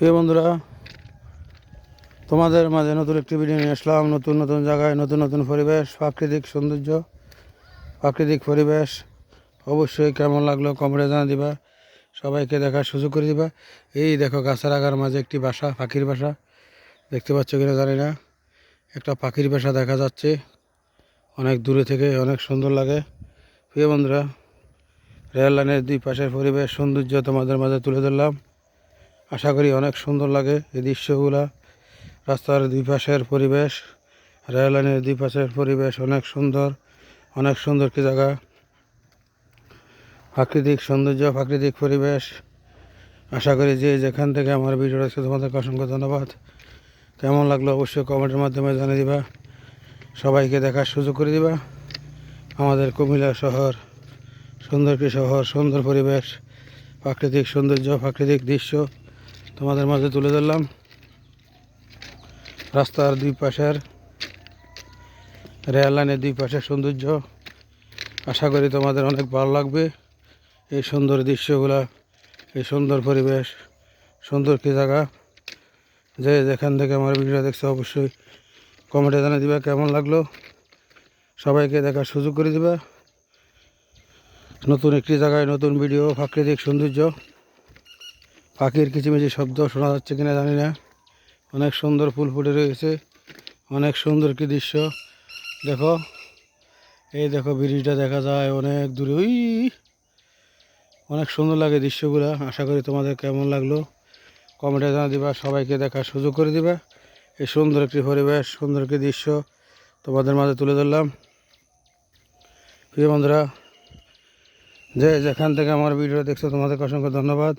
প্রিয় বন্ধুরা, তোমাদের মাঝে নতুন একটি ভিডিও নিয়ে আসলাম। নতুন নতুন জায়গায়, নতুন নতুন পরিবেশ, প্রাকৃতিক সৌন্দর্য, প্রাকৃতিক পরিবেশ। অবশ্যই কেমন লাগল কমেন্টে জানা দিবা। সবাইকে দেখার সুযোগ করে দিবা। এই দেখো, গাছের আগার মাঝে একটি বাসা, পাখির বাসা। দেখতে পাচ্ছ কিনা জানি না। একটা পাখির বাসা দেখা যাচ্ছে। অনেক দূরে থেকে অনেক সুন্দর লাগে। প্রিয় বন্ধুরা, রেল লাইনের দুই পাশের পরিবেশ, সৌন্দর্য তোমাদের মাঝে তুলে ধরলাম। আশা করি অনেক সুন্দর লাগে এই দৃশ্যগুলা। রাস্তার দুই পাশের পরিবেশ রেল লাইনের দুই পাশের পরিবেশ অনেক সুন্দর অনেক সুন্দর কি জায়গা। প্রাকৃতিক সৌন্দর্য, প্রাকৃতিক পরিবেশ। আশা করি যে যেখান থেকে আমার ভিডিওটা দেখছে, তোমাদেরকে অসংখ্য ধন্যবাদ। কেমন লাগল অবশ্যই কমেন্টের মাধ্যমে জানিয়ে দিবা। সবাইকে দেখার সুযোগ করে দিবা। আমাদের কুমিল্লা শহর সুন্দর কি শহর, সুন্দর পরিবেশ, প্রাকৃতিক সৌন্দর্য, প্রাকৃতিক দৃশ্য। তোমাদের মাঝে তুলে ধরলাম। রাস্তার দুই পাশের, রেল লাইনের দুই পাশের সৌন্দর্য। আশা করি তোমাদের অনেক ভালো লাগবে। এই সুন্দর দৃশ্যগুলা, এই সুন্দর পরিবেশ, সুন্দর কি জায়গা? যে যেখান থেকে আমার ভিডিও দেখছ অবশ্যই কমেন্টে জানিয়ে দিবা কেমন লাগল। সবাইকে দেখার সুযোগ করে দিবা। নতুন একটি জায়গায় নতুন ভিডিও প্রাকৃতিক সৌন্দর্য। পাখির কিচিমিচি শব্দ শোনা যাচ্ছে কিনা জানি না। অনেক সুন্দর ফুল ফুটে রয়েছে। অনেক সুন্দর কি দৃশ্য। দেখো, এই দেখো ব্রিজটা দেখা যায় অনেক দূরে। ওই অনেক সুন্দর লাগে দৃশ্যগুলো। আশা করি তোমাদের কেমন লাগল। কমেন্টে জানা দিবা, সবাইকে দেখার সুযোগ করে দিবা। এই সুন্দর একটি পরিবেশ, সুন্দর একটি দৃশ্য তোমাদের মাঝে তুলে ধরলাম। প্রিয় বন্ধুরা, যে যেখান থেকে আমার ভিডিও দেখছ, তোমাদেরকে অসংখ্য ধন্যবাদ।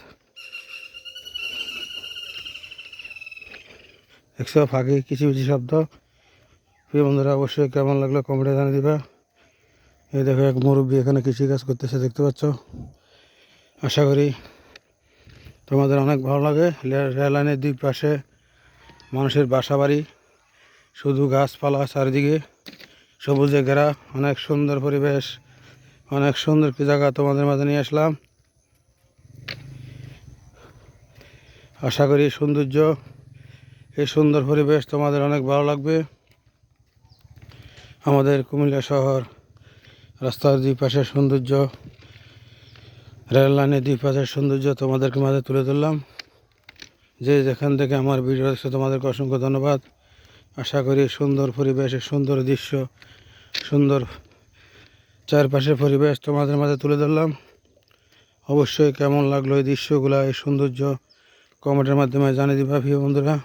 দেখছ ফাঁকি কিছু কিছু শব্দ। প্রিয় বন্ধুরা, অবশ্যই কেমন লাগল কমেন্টে জানিয়ে দিবা। এই দেখো, এক মুরব্বী এখানে কৃষি কাজ করতেছে, দেখতে পাচ্ছ? আশা করি তোমাদের অনেক ভালো লাগে। রেল লাইনের দুই পাশে মানুষের বাসা বাড়ি শুধু গাছপালা চারিদিকে সবুজে ঘেরা। অনেক সুন্দর পরিবেশ, অনেক সুন্দর জায়গা তোমাদের মাঝে নিয়ে আসলাম। আশা করি সৌন্দর্য এই সুন্দর পরিবেশ তোমাদের অনেক ভালো লাগবে। আমাদের কুমিল্লা শহর, রাস্তার দুই পাশের সৌন্দর্য, রেল লাইনের দুই পাশের সৌন্দর্য তোমাদেরকে মাঝে তুলে ধরলাম। যে যেখান থেকে আমার ভিডিও দেখছ, তোমাদেরকে অসংখ্য ধন্যবাদ। আশা করি সুন্দর পরিবেশ সুন্দর দৃশ্য, সুন্দর চারপাশের পরিবেশ তোমাদের মাঝে তুলে ধরলাম। অবশ্যই কেমন লাগল এই দৃশ্যগুলো, এই সৌন্দর্য? কমেন্টের মাধ্যমে জানিয়ে দিবা, প্রিয় বন্ধুরা।